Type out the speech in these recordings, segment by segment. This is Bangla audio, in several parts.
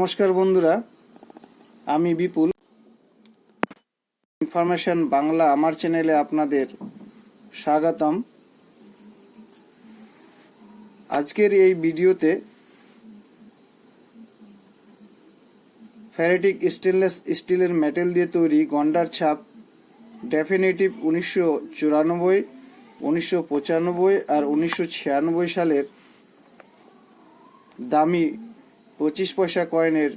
নমস্কার বন্ধুরা, আমি বিপুল। ইনফরমেশন বাংলা আমার চ্যানেলে আপনাদের স্বাগতম। আজকের এই ভিডিওতে ফ্যারেটিক স্টেনলেস স্টিলের মেটেল দিয়ে তৈরি গন্ডার ছাপ, ডেফিনেটিভ উনিশশো চুরানব্বই, উনিশশো পঁচানব্বই আর উনিশশো ছিয়ানব্বই সালের দামি পঁচিশ পয়সা কয়েনের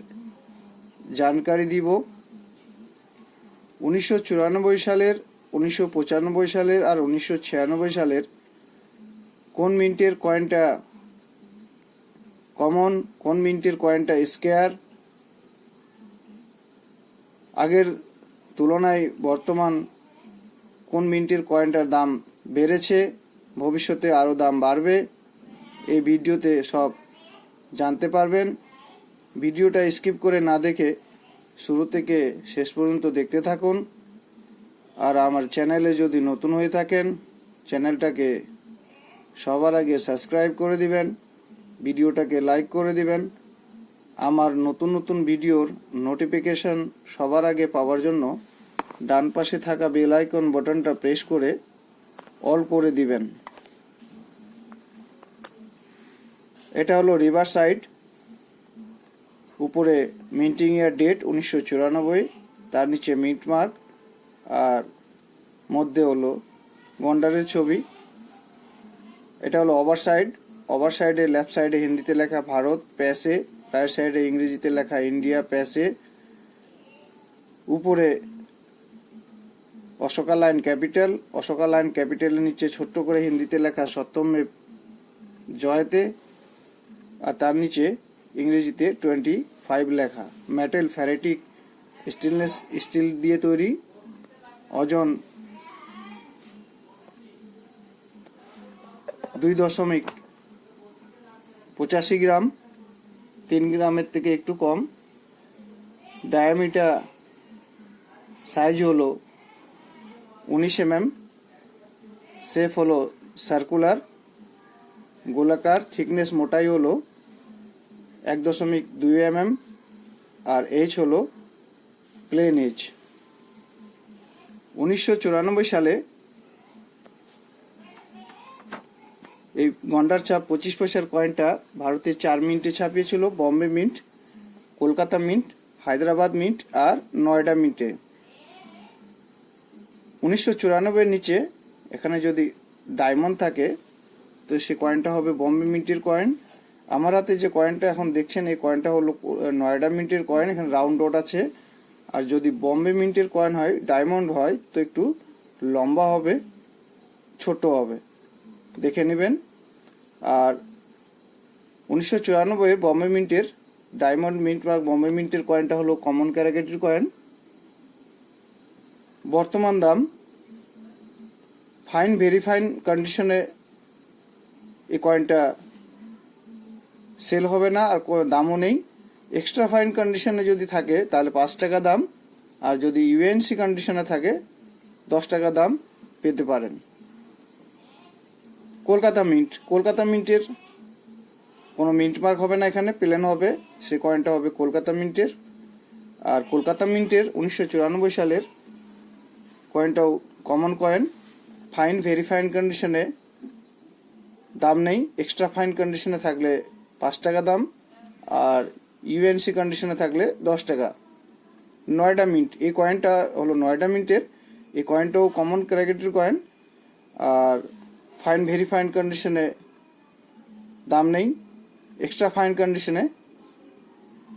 জানকারি দিব। উনিশশো চুরানব্বই সালের, উনিশশো পঁচানব্বই সালের আর উনিশশো ছিয়ানব্বই সালের কোন মিন্টের কয়েনটা কমন, কোন মিন্টের কয়েনটা স্কেয়ার? আগের তুলনায় বর্তমান কোন মিন্টের কয়েনটার দাম বেড়েছে? ভবিষ্যতে আরও দাম বাড়বে। এই ভিডিওতে সব জানতে পারবেন। ভিডিওটা স্কিপ করে না দেখে শুরু থেকে শেষ পর্যন্ত দেখতে থাকুন। আর আমার চ্যানেলে যদি নতুন হয়ে থাকেন, চ্যানেলটাকে সবার আগে সাবস্ক্রাইব করে দিবেন, ভিডিওটাকে লাইক করে দিবেন। আমার নতুন নতুন ভিডিওর নোটিফিকেশন সবার আগে পাওয়ার জন্য ডান পাশে থাকা বেল আইকন বাটনটা প্রেস করে অল করে দিবেন। এটা হলো রিভার সাইড। উপরে মিন্টিং ইয়ার ডেট উনিশশো চুরানব্বই, তার নিচে মিন্ট মার্ক আর মধ্যে হলো গন্ডারের ছবি। এটা হলো ওভার সাইড ওভার সাইডে লেফট সাইডে হিন্দিতে লেখা ভারত প্যাসে রাইট সাইডে ইংরেজিতে লেখা ইন্ডিয়া প্যাসে উপরে Ashoka lion capital Ashoka lion ক্যাপিটালের নিচে ছোট্ট করে হিন্দিতে লেখা সত্যমে জয়তে, আর তার নিচে ইংরেজিতে টোয়েন্টি ফাইভ লেখা। মেটেল ফ্যারেটিক স্টেনলেস স্টিল দিয়ে তৈরি। ওজন দুই দশমিক পঁচাশি গ্রাম, তিন গ্রামের থেকে একটু কম। ডায়ামিটার সাইজ হলো উনিশ এমএম শেপ হলো সার্কুলার গোলাকার থিকনেস মোটাই হলো এক দশমিক দুই এমএম আর এইচ হলো প্লেন এইচ উনিশশো চুরানব্বই সালে এই গন্ডার ছাপ পঁচিশ পয়সার কয়েনটা ভারতের চার মিন্টে ছাপিয়েছিল, Bombay mint, Kolkata mint, Hyderabad mint আর নয়ডা মিন্টে। উনিশশো চুরানব্বইয়ের নিচে এখানে যদি ডায়মন্ড থাকে, তো সে কয়েনটা হবে বম্বে মিন্টের কয়েন। আমার হাতে যে কয়েনটা এখন দেখছেন, এই কয়েনটা হলো নয়ডা মিন্টের কয়েন এখানে রাউন্ড ডট আছে। আর যদি বম্বে মিন্টের কয়েন হয় ডায়মন্ড হয়, তো একটু লম্বা হবে, ছোট হবে। দেখে নেবেন। আর উনিশশো চুরানব্বই বম্বে মিন্টের ডায়মন্ড মিন্ট মার্ক বম্বে মিন্টের কয়েনটা হলো কমন ক্যারাগেটির কয়েন বর্তমান দাম ফাইন ভেরি ফাইন কন্ডিশনে এই কয়েনটা সেল হবে না আর দামও নেই। এক্সট্রা ফাইন কন্ডিশনে যদি থাকে, তাহলে পাঁচ টাকা দাম। আর যদি ইউএনসি কন্ডিশনে থাকে, দশ টাকা দাম পেতে পারেন। কলকাতা মিন্ট কলকাতা মিন্টের কোনো মিন্ট মার্ক হবে না এখানে প্লেন হবে। সে কয়েনটা হবে কলকাতা মিন্টের আর কলকাতা মিন্টের উনিশশো চুরানব্বই সালের কয়েনটাও common coin fine very fine কন্ডিশনে দাম নেই। এক্সট্রা ফাইন কন্ডিশনে থাকলে পাঁচ টাকা দাম আর ইউএনসি কন্ডিশনে থাকলে দশ টাকা। নয়ডা মিন্ট, এই কয়েনটা হলো নয়ডা মিন্টের। এই কয়েনটাও কমন ক্যারাগেটির কয়েন আর ফাইন ভেরি ফাইন কন্ডিশনে দাম নেই। এক্সট্রা ফাইন কন্ডিশনে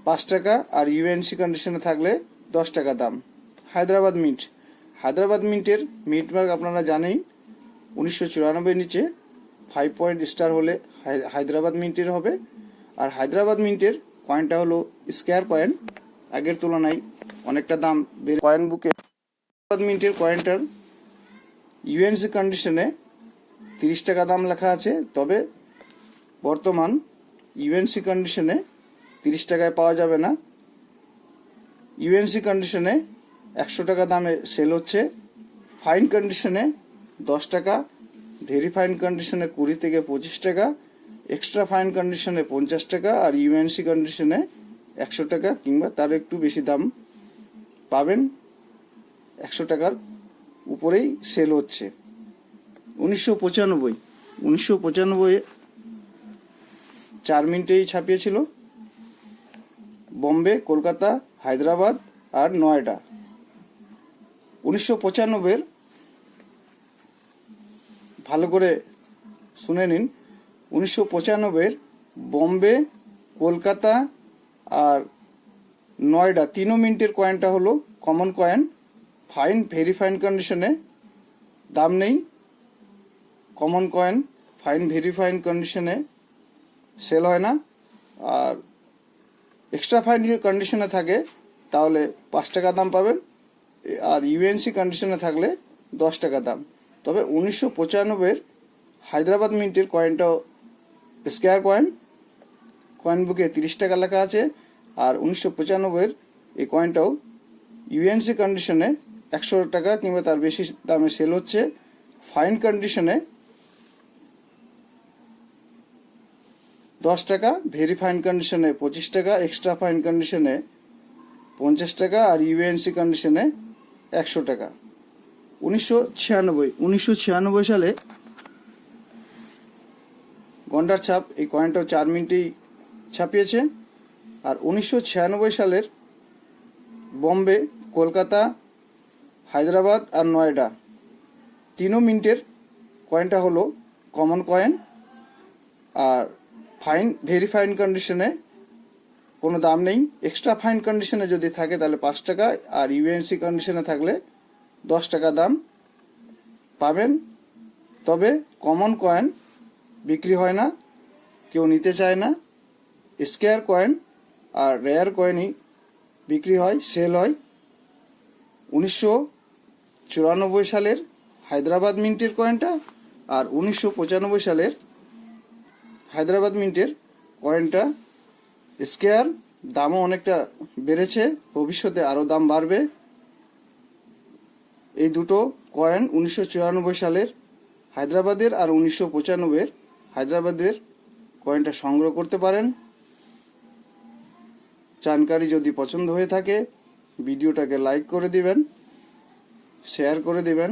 পাঁচ টাকা আর ইউএনসি কন্ডিশনে থাকলে দশ টাকা দাম। হায়দ্রাবাদ মিন্ট, হায়দ্রাবাদ মিন্টের মিন্ট মার্ক আপনারা জানেন, উনিশশো চুরানব্বই নিচে ফাইভ পয়েন্ট স্টার হলে হায়দ্রাবাদ মিন্টের হবে। আর হায়দ্রাবাদ মিন্টের কয়েনটা হলো স্কোয়ার কয়েন আগের তুলনায় অনেকটা দাম বেড়ে কয়েন বুকে হায়দ্রাবাদ মিন্টের কয়েনটার ইউএনসি কন্ডিশনে তিরিশ টাকা দাম লেখা আছে, তবে বর্তমান ইউএনসি কন্ডিশনে তিরিশ টাকায় পাওয়া যাবে না। ইউএনসি কন্ডিশনে একশো টাকা দামে সেল হচ্ছে। ফাইন কন্ডিশনে দশ টাকা ভেরি ফাইন কন্ডিশনে কুড়ি থেকে পঁচিশ টাকা। এক্সট্রা ফাইন কন্ডিশনে পঞ্চাশ টাকা আর ইউএনসি কন্ডিশনে একশো টাকা কিংবা তার একটু বেশি দাম পাবেন একশো টাকার উপরেই সেল হচ্ছে। উনিশশো পঁচানব্বই উনিশশো পঁচানব্বই চার মিনিটেই ছাপিয়েছিল। বম্বে, কলকাতা, হায়দ্রাবাদ আর নয়ডা। উনিশশো পঁচানব্বইয়ের ভালো করে শুনে নিন। উনিশশো পঁচানব্বইয়ের বম্বে, কলকাতা আর নয়ডা, তিনও মিনিটের কয়েনটা হলো common coin fine very fine কন্ডিশনে দাম নেই। Common coin fine very fine কন্ডিশনে সেল হয় না। আর এক্সট্রা ফাইন কন্ডিশনে থাকে, তাহলে পাঁচ টাকা দাম পাবেন। আর ইউএনসি কন্ডিশনে থাকলে দশ টাকা দাম। তবে উনিশশো পঁচানব্বইয়ের হায়দ্রাবাদ মিন্টের কয়েনটাও স্কোয়ার কয়েন। কয়েন বুকে তিরিশ টাকা লেখা আছে আর উনিশশো পঁচানব্বইয়ের এই কয়েনটাও ইউএনসি কন্ডিশনে একশো টাকা কিংবা তার বেশি দামে সেল হচ্ছে। ফাইন কন্ডিশনে দশ টাকা ভেরি ফাইন কন্ডিশনে পঁচিশ টাকা এক্সট্রা ফাইন কন্ডিশনে পঞ্চাশ টাকা আর ইউএনসি কন্ডিশনে একশো টাকা। উনিশশো ছিয়ানব্বই উনিশশো ছিয়ানব্বই সালে গন্ডার ছাপ এই কয়েনটাও চার মিনিটেই ছাপিয়েছে। আর উনিশশো ছিয়ানব্বই সালের বম্বে, কলকাতা, হায়দ্রাবাদ আর নয়ডা তিনও মিনিটের কয়েনটা হলো কমন কয়েন আর ফাইন ভেরি ফাইন কন্ডিশনে কোনো দাম নেই। এক্সট্রা ফাইন কন্ডিশনে যদি থাকে তাহলে পাঁচ টাকা, আর ইউএনসি কন্ডিশনে থাকলে দশ টাকা দাম পাবেন। তবে কমন কয়েন বিক্রি হয় না, কেউ নিতে চায় না, স্কেয়ার কয়েন আর রেয়ার কয়েনই বিক্রি হয়, সেল হয়। উনিশশো চুরানব্বই সালের হায়দ্রাবাদ মিন্টের কয়েনটা আর উনিশশো পঁচানব্বই সালের হায়দ্রাবাদ মিন্টের কয়েনটা। স্কেয়ার দামও অনেকটা বেড়েছে, ভবিষ্যতে আরও দাম বাড়বে। এই দুটো কয়েন উনিশশো চুরানব্বই সালের হায়দ্রাবাদের আর উনিশশো পঁচানব্বইয়ের হায়দ্রাবাদের কয়েনটা সংগ্রহ করতে পারেন। জানকারি যদি পছন্দ হয়ে থাকে, ভিডিওটাকে লাইক করে দিবেন শেয়ার করে দিবেন,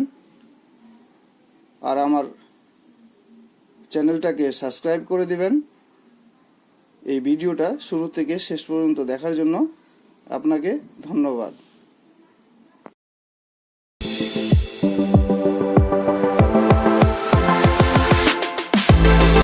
আর আমার চ্যানেলটাকে সাবস্ক্রাইব করে দিবেন। এই ভিডিওটা শুরু থেকে শেষ পর্যন্ত দেখার জন্য আপনাকে ধন্যবাদ।